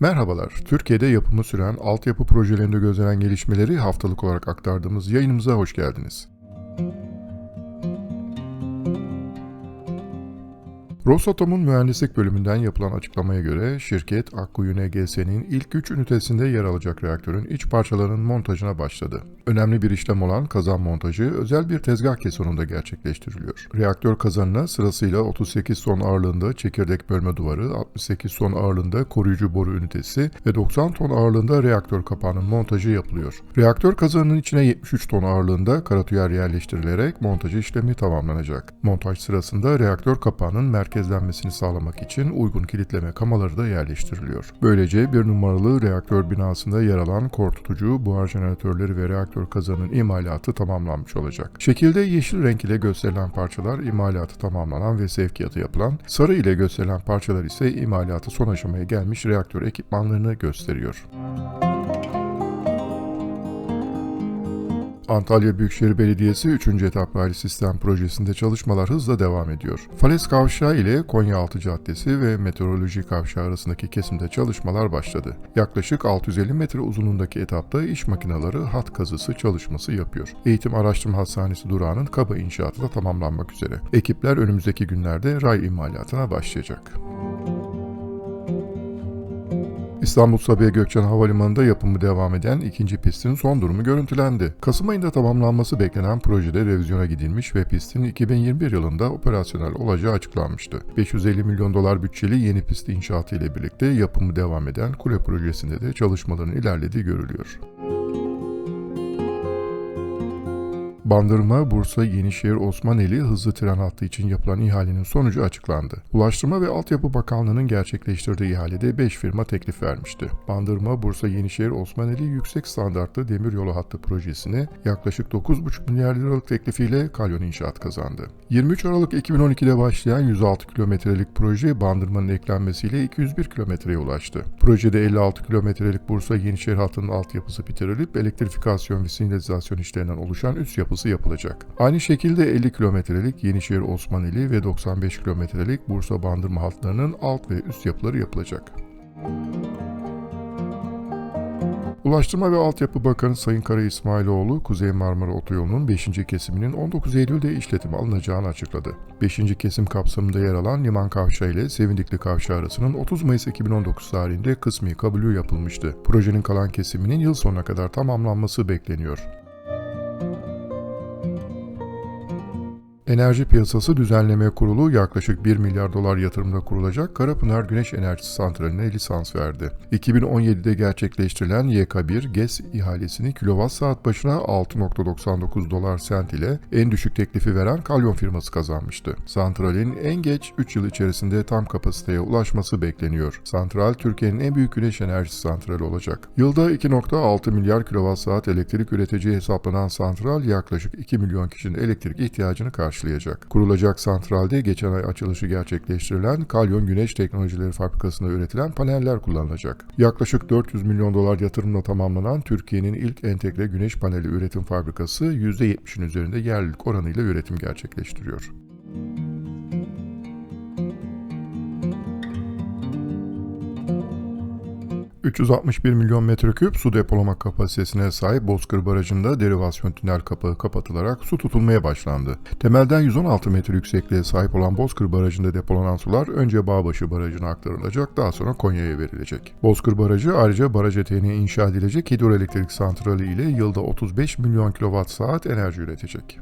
Merhabalar, Türkiye'de yapımı süren altyapı projelerinde gözlenen gelişmeleri haftalık olarak aktardığımız yayınımıza hoş geldiniz. Rosatom'un mühendislik bölümünden yapılan açıklamaya göre şirket Akkuyu NGS'nin ilk 3 ünitesinde yer alacak reaktörün iç parçalarının montajına başladı. Önemli bir işlem olan kazan montajı özel bir tezgah kesonunda gerçekleştiriliyor. Reaktör kazanına sırasıyla 38 ton ağırlığında çekirdek bölme duvarı, 68 ton ağırlığında koruyucu boru ünitesi ve 90 ton ağırlığında reaktör kapağının montajı yapılıyor. Reaktör kazanının içine 73 ton ağırlığında karatüyer yerleştirilerek montajı işlemi tamamlanacak. Montaj sırasında reaktör kapağının merkezlenmesini sağlamak için uygun kilitleme kamaları da yerleştiriliyor. Böylece bir numaralı reaktör binasında yer alan kor tutucu, buhar jeneratörleri ve reaktör kazanının imalatı tamamlanmış olacak. Şekilde yeşil renk ile gösterilen parçalar imalatı tamamlanan ve sevkiyatı yapılan, sarı ile gösterilen parçalar ise imalatı son aşamaya gelmiş reaktör ekipmanlarını gösteriyor. Antalya Büyükşehir Belediyesi 3. etap raylı sistem projesinde çalışmalar hızla devam ediyor. Fales Kavşağı ile Konyaaltı Caddesi ve Meteoroloji Kavşağı arasındaki kesimde çalışmalar başladı. Yaklaşık 650 metre uzunluğundaki etapta iş makineleri hat kazısı çalışması yapıyor. Eğitim Araştırma Hastanesi durağının kaba inşaatı da tamamlanmak üzere. Ekipler önümüzdeki günlerde ray imalatına başlayacak. İstanbul Sabiha Gökçen Havalimanı'nda yapımı devam eden ikinci pistin son durumu görüntülendi. Kasım ayında tamamlanması beklenen projede revizyona gidilmiş ve pistin 2021 yılında operasyonel olacağı açıklanmıştı. 550 milyon dolar bütçeli yeni pist inşaatı ile birlikte yapımı devam eden kule projesinde de çalışmaların ilerlediği görülüyor. Bandırma, Bursa, Yenişehir, Osmaneli hızlı tren hattı için yapılan ihalenin sonucu açıklandı. Ulaştırma ve Altyapı Bakanlığı'nın gerçekleştirdiği ihalede 5 firma teklif vermişti. Bandırma, Bursa, Yenişehir, Osmaneli yüksek standartlı demiryolu hattı projesine yaklaşık 9,5 milyar liralık teklifiyle Kalyon İnşaat kazandı. 23 Aralık 2012'de başlayan 106 kilometrelik proje Bandırma'nın eklenmesiyle 201 kilometreye ulaştı. Projede 56 kilometrelik Bursa Yenişehir hattının altyapısı bitirilip elektrifikasyon ve sinyalizasyon işlerinden oluşan üst yapısı yapılacak. Aynı şekilde 50 kilometrelik Yenişehir Osmaneli ve 95 kilometrelik Bursa Bandırma hatlarının alt ve üst yapıları yapılacak. Ulaştırma ve Altyapı Bakanı Sayın Kara İsmailoğlu, Kuzey Marmara Otoyolu'nun 5. kesiminin 19 Eylül'de işletime alınacağını açıkladı. 5. kesim kapsamında yer alan Liman Kavşağı ile Sevindikli Kavşağı arasının 30 Mayıs 2019 tarihinde kısmi kabulü yapılmıştı. Projenin kalan kesiminin yıl sonuna kadar tamamlanması bekleniyor. Enerji Piyasası Düzenleme Kurulu yaklaşık 1 milyar dolar yatırımda kurulacak Karapınar Güneş Enerjisi Santrali'ne lisans verdi. 2017'de gerçekleştirilen YK1 GES ihalesini kilowatt saat başına 6.99 dolar sent ile en düşük teklifi veren Kalyon firması kazanmıştı. Santralin en geç 3 yıl içerisinde tam kapasiteye ulaşması bekleniyor. Santral Türkiye'nin en büyük güneş enerjisi santrali olacak. Yılda 2.6 milyar kilowatt saat elektrik üreteceği hesaplanan santral yaklaşık 2 milyon kişinin elektrik ihtiyacını karşılayacak karşılayacak. Kurulacak santralde geçen ay açılışı gerçekleştirilen Kalyon Güneş Teknolojileri Fabrikası'nda üretilen paneller kullanılacak. Yaklaşık 400 milyon dolar yatırımla tamamlanan Türkiye'nin ilk entegre güneş paneli üretim fabrikası %70'in üzerinde yerlilik oranıyla üretim gerçekleştiriyor. 361 milyon metreküp su depolama kapasitesine sahip Bozkır Barajı'nda derivasyon tünel kapağı kapatılarak su tutulmaya başlandı. Temelden 116 metre yüksekliğe sahip olan Bozkır Barajı'nda depolanan sular önce Bağbaşı Barajı'na aktarılacak, daha sonra Konya'ya verilecek. Bozkır Barajı ayrıca baraj eteğine inşa edilecek hidroelektrik santrali ile yılda 35 milyon kilowatt saat enerji üretecek.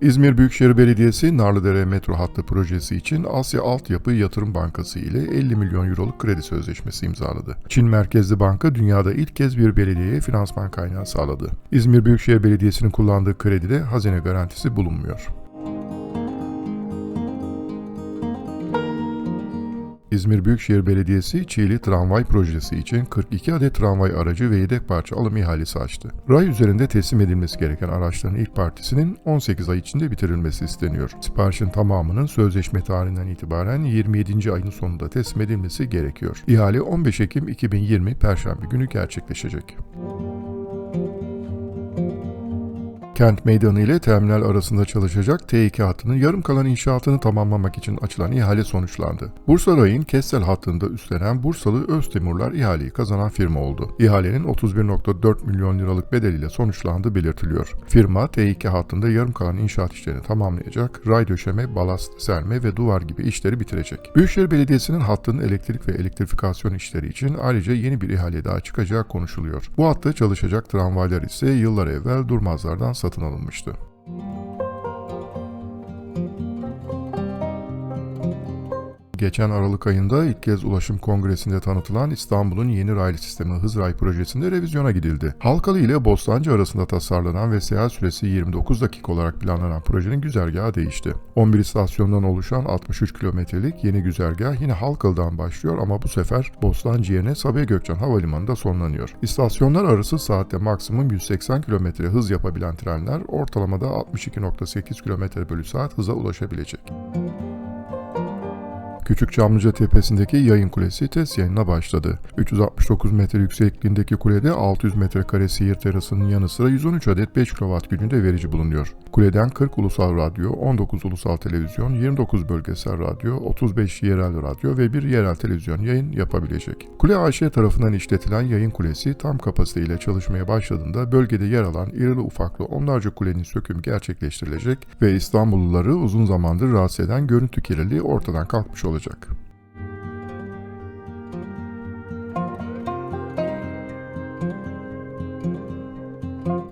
İzmir Büyükşehir Belediyesi Narlıdere metro hattı projesi için Asya Altyapı Yatırım Bankası ile 50 milyon euroluk kredi sözleşmesi imzaladı. Çin merkezli banka dünyada ilk kez bir belediyeye finansman kaynağı sağladı. İzmir Büyükşehir Belediyesi'nin kullandığı kredide hazine garantisi bulunmuyor. İzmir Büyükşehir Belediyesi Çiğli Tramvay Projesi için 42 adet tramvay aracı ve yedek parça alım ihalesi açtı. Ray üzerinde teslim edilmesi gereken araçların ilk partisinin 18 ay içinde bitirilmesi isteniyor. Siparişin tamamının sözleşme tarihinden itibaren 27. ayın sonunda teslim edilmesi gerekiyor. İhale 15 Ekim 2020 Perşembe günü gerçekleşecek. Kent Meydanı ile terminal arasında çalışacak T2 hattının yarım kalan inşaatını tamamlamak için açılan ihale sonuçlandı. Bursa Ray'ın Kessel hattında üstlenen Bursalı Öztemurlar ihaleyi kazanan firma oldu. İhalenin 31.4 milyon liralık bedeliyle sonuçlandığı belirtiliyor. Firma T2 hattında yarım kalan inşaat işlerini tamamlayacak, ray döşeme, balast serme ve duvar gibi işleri bitirecek. Büyükşehir Belediyesi'nin hattın elektrik ve elektrifikasyon işleri için ayrıca yeni bir ihale daha çıkacağı konuşuluyor. Bu hatta çalışacak tramvaylar ise yıllar evvel Durmazlardan satın alınmıştı. Geçen Aralık ayında ilk kez Ulaşım Kongresi'nde tanıtılan İstanbul'un yeni raylı sistemi Hızray projesinde revizyona gidildi. Halkalı ile Bostancı arasında tasarlanan ve seyahat süresi 29 dakika olarak planlanan projenin güzergahı değişti. 11 istasyondan oluşan 63 kilometrelik yeni güzergah yine Halkalı'dan başlıyor ama bu sefer Bostancı yerine Sabiha Gökçen Havalimanı'nda sonlanıyor. İstasyonlar arası saatte maksimum 180 km hız yapabilen trenler ortalamada 62.8 km bölü saat hıza ulaşabilecek. Küçük Çamlıca Tepesi'ndeki yayın kulesi test yayınına başladı. 369 metre yüksekliğindeki kulede 600 metrekare seyir terasının yanı sıra 113 adet 5 kW gücünde verici bulunuyor. Kuleden 40 ulusal radyo, 19 ulusal televizyon, 29 bölgesel radyo, 35 yerel radyo ve bir yerel televizyon yayın yapabilecek. Kule AŞ tarafından işletilen yayın kulesi tam kapasiteyle çalışmaya başladığında bölgede yer alan irili ufaklı onlarca kulenin sökümü gerçekleştirilecek ve İstanbulluları uzun zamandır rahatsız eden görüntü kirliliği ortadan kalkmış olacak. Koziak.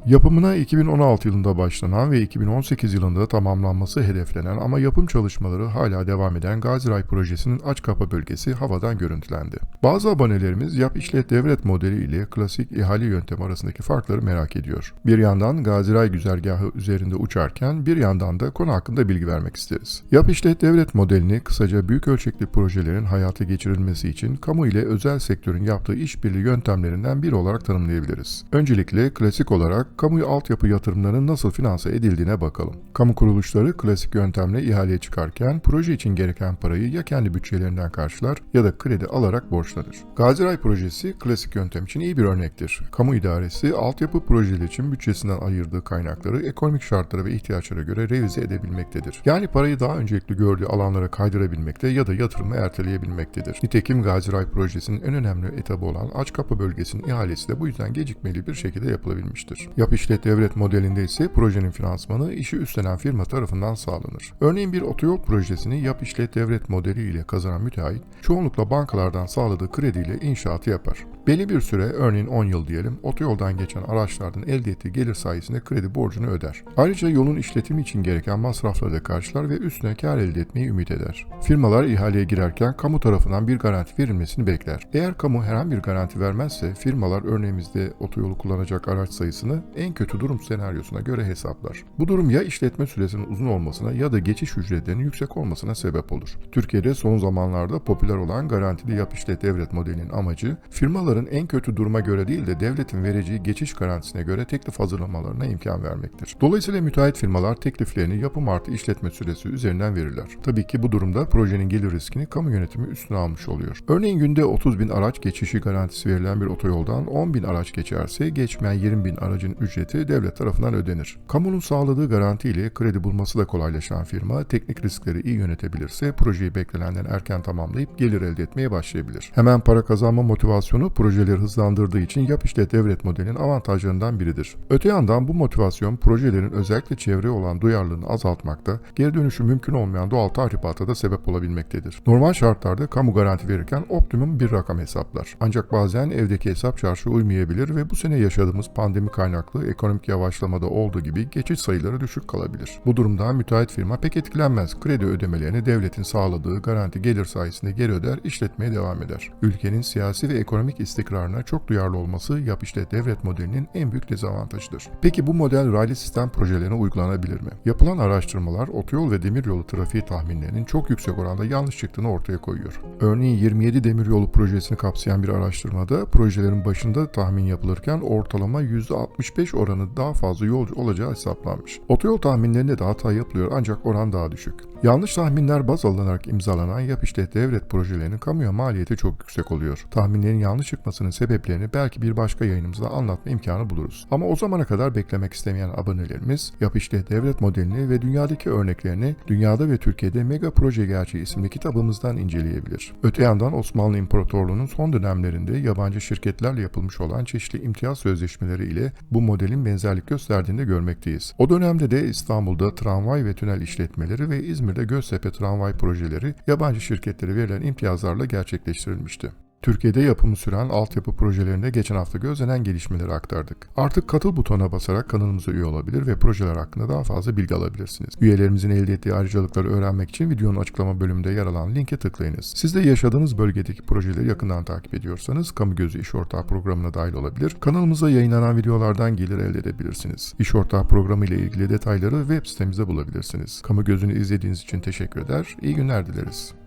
Yapımına 2016 yılında başlanan ve 2018 yılında tamamlanması hedeflenen ama yapım çalışmaları hala devam eden Gaziray projesinin aç kapa bölgesi havadan görüntülendi. Bazı abonelerimiz yap işlet devlet modeli ile klasik ihale yöntemi arasındaki farkları merak ediyor. Bir yandan Gaziray güzergahı üzerinde uçarken bir yandan da konu hakkında bilgi vermek isteriz. Yap işlet devlet modelini kısaca büyük ölçekli projelerin hayata geçirilmesi için kamu ile özel sektörün yaptığı işbirliği yöntemlerinden biri olarak tanımlayabiliriz. Öncelikle klasik olarak kamu altyapı yatırımlarının nasıl finanse edildiğine bakalım. Kamu kuruluşları klasik yöntemle ihaleye çıkarken proje için gereken parayı ya kendi bütçelerinden karşılar ya da kredi alarak borçlanır. Gaziray projesi klasik yöntem için iyi bir örnektir. Kamu idaresi altyapı projeleri için bütçesinden ayırdığı kaynakları ekonomik şartlara ve ihtiyaçlara göre revize edebilmektedir. Yani parayı daha öncelikli gördüğü alanlara kaydırabilmekte ya da yatırımı erteleyebilmektedir. Nitekim Gaziray projesinin en önemli etabı olan aç kapı bölgesinin ihalesi de bu yüzden gecikmeli bir şekilde yapılabilmiştir. Yap işlet devlet modelinde ise projenin finansmanı işi üstlenen firma tarafından sağlanır. Örneğin bir otoyol projesini yap işlet devlet modeli ile kazanan müteahhit çoğunlukla bankalardan sağladığı krediyle inşaatı yapar. Belli bir süre örneğin 10 yıl diyelim otoyoldan geçen araçlardan elde ettiği gelir sayesinde kredi borcunu öder. Ayrıca yolun işletimi için gereken masrafları da karşılar ve üstüne kar elde etmeyi ümit eder. Firmalar ihaleye girerken kamu tarafından bir garanti verilmesini bekler. Eğer kamu herhangi bir garanti vermezse firmalar örneğimizde otoyolu kullanacak araç sayısını en kötü durum senaryosuna göre hesaplar. Bu durum ya işletme süresinin uzun olmasına ya da geçiş ücretlerinin yüksek olmasına sebep olur. Türkiye'de son zamanlarda popüler olan garantili yap işlet devlet modelinin amacı firmaların en kötü duruma göre değil de devletin vereceği geçiş garantisine göre teklif hazırlamalarına imkan vermektir. Dolayısıyla müteahhit firmalar tekliflerini yapım artı işletme süresi üzerinden verirler. Tabii ki bu durumda projenin gelir riskini kamu yönetimi üstüne almış oluyor. Örneğin günde 30 bin araç geçişi garantisi verilen bir otoyoldan 10 bin araç geçerse geçmeyen 20 bin aracın ücreti devlet tarafından ödenir. Kamunun sağladığı garanti ile kredi bulması da kolaylaşan firma teknik riskleri iyi yönetebilirse projeyi beklenenden erken tamamlayıp gelir elde etmeye başlayabilir. Hemen para kazanma motivasyonu projeleri hızlandırdığı için yap işlet devlet modelinin avantajlarından biridir. Öte yandan bu motivasyon projelerin özellikle çevreye olan duyarlılığını azaltmakta, geri dönüşü mümkün olmayan doğal tahribata da sebep olabilmektedir. Normal şartlarda kamu garanti verirken optimum bir rakam hesaplar. Ancak bazen evdeki hesap çarşı uymayabilir ve bu sene yaşadığımız pandemi kaynaklı ekonomik yavaşlamada olduğu gibi geçiş sayıları düşük kalabilir. Bu durumda müteahhit firma pek etkilenmez. Kredi ödemelerini devletin sağladığı garanti gelir sayesinde geri öder, işletmeye devam eder. Ülkenin siyasi ve ekonomik istikrarına çok duyarlı olması yap işlet devlet modelinin en büyük dezavantajıdır. Peki bu model raylı sistem projelerine uygulanabilir mi? Yapılan araştırmalar otoyol ve demiryolu trafiği tahminlerinin çok yüksek oranda yanlış çıktığını ortaya koyuyor. Örneğin 27 demiryolu projesini kapsayan bir araştırmada projelerin başında tahmin yapılırken ortalama %65 oranı daha fazla yolcu olacağı hesaplanmış. Otoyol tahminlerinde de hata yapılıyor ancak oran daha düşük. Yanlış tahminler baz alınarak imzalanan yap işlet devlet projelerinin kamuya maliyeti çok yüksek oluyor. Tahminlerin yanlış çıkmasının sebeplerini belki bir başka yayınımızda anlatma imkanı buluruz. Ama o zamana kadar beklemek istemeyen abonelerimiz Yap İşte Devlet modelini ve dünyadaki örneklerini Dünyada ve Türkiye'de Mega Proje Gerçeği isimli kitabımızdan inceleyebilir. Öte yandan Osmanlı İmparatorluğu'nun son dönemlerinde yabancı şirketlerle yapılmış olan çeşitli imtiyaz sözleşmeleri ile bu modelin benzerlik gösterdiğini de görmekteyiz. O dönemde de İstanbul'da tramvay ve tünel işletmeleri ve İzmir'de Göztepe tramvay projeleri yabancı şirketlere verilen imtiyazlarla gerçekleştirilmişti. Türkiye'de yapımı süren altyapı projelerinde geçen hafta gözlenen gelişmeleri aktardık. Artık katıl butonuna basarak kanalımıza üye olabilir ve projeler hakkında daha fazla bilgi alabilirsiniz. Üyelerimizin elde ettiği ayrıcalıkları öğrenmek için videonun açıklama bölümünde yer alan linke tıklayınız. Siz de yaşadığınız bölgedeki projeleri yakından takip ediyorsanız Kamu Gözü İş Ortağı programına dahil olabilir. Kanalımıza yayınlanan videolardan gelir elde edebilirsiniz. İş Ortağı programı ile ilgili detayları web sitemizde bulabilirsiniz. Kamu Gözü'nü izlediğiniz için teşekkür eder. İyi günler dileriz.